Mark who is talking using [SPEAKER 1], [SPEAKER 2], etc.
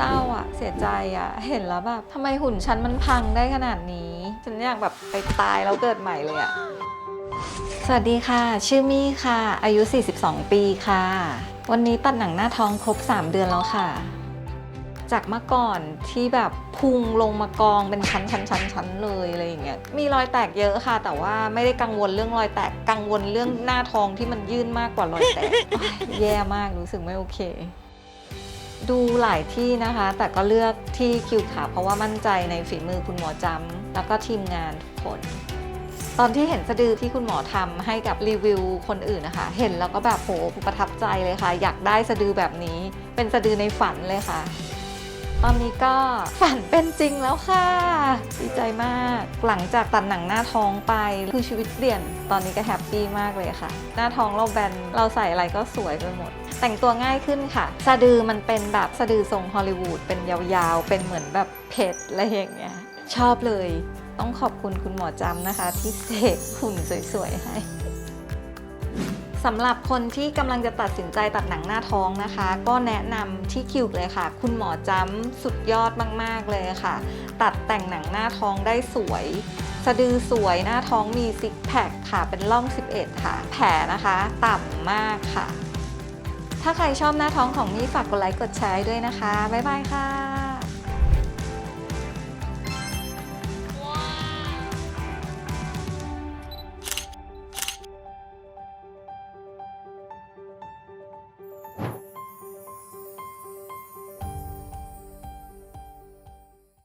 [SPEAKER 1] เศร้าอะเสียใจอะเห็นแล้วแบบทำไมหุ่นฉันมันพังได้ขนาดนี้ ฉันอยากแบบไปตายแล้วเกิดใหม่เลยอะสวัสดีค่ะ ชื่อมี่ค่ะ อายุ 42 ปีค่ะ วันนี้ตัดหนังหน้าท้องครบ 3 เดือนแล้วค่ะ จากเมื่อก่อนที่แบบพุงลงมากองเป็นชั้นชั้นชั้นชั้นเลยอะไรอย่างเงี้ย มีรอยแตกเยอะค่ะ แต่ว่าไม่ได้กังวลเรื่องรอยแตก กังวลเรื่องหน้าท้องที่มันยื่นมากกว่ารอยแตกโอ๊ยแย่มากรู้สึกไม่โอเค ดูหลายที่นะคะ แต่ก็เลือกที่คิวขาเพราะว่ามั่นใจในฝีมือคุณหมอจำแล้วก็ทีมงานทุกคน ตอนที่เห็นสะดือที่คุณหมอทำให้กับรีวิวคนอื่นนะคะ เห็นแล้วก็แบบโหประทับใจเลยค่ะ อยากได้สะดือแบบนี้ เป็นสะดือในฝันเลยค่ะ ตอนนี้ก็ฝันเป็นจริงแล้วค่ะ ดีใจมาก หลังจากตัดหนังหน้าท้องไปคือชีวิตเปลี่ยน ตอนนี้ก็แฮปปี้มากเลยค่ะ หน้าท้องเราแบนเราใส่อะไรก็สวยไปหมด แต่งตัวง่ายขึ้นค่ะ สะดือมันเป็นแบบสะดือทรงฮอลลีวูดเป็นยาวๆ เป็นเหมือนแบบเพชรอะไรอย่างเงี้ย ชอบเลย ต้องขอบคุณคุณหมอจำนะคะ ที่เสกหุ่นสวยๆให้สำหรับคนที่กำลังจะตัดสินใจตัดหนังหน้าท้องนะคะ ก็แนะนำที่คิวเลยค่ะ คุณหมอจำสุดยอดมากๆเลยค่ะ ตัดแต่งหนังหน้าท้องได้สวย สะดือสวยหน้าท้องมีซิกแพคค่ะ เป็นร่อง 11 ค่ะ แผลนะคะ ต่ำมากค่ะ ถ้าใครชอบหน้าท้องของนี่ฝากกดไลค์กดแชร์ด้วยนะคะ บ๊ายบายค่ะ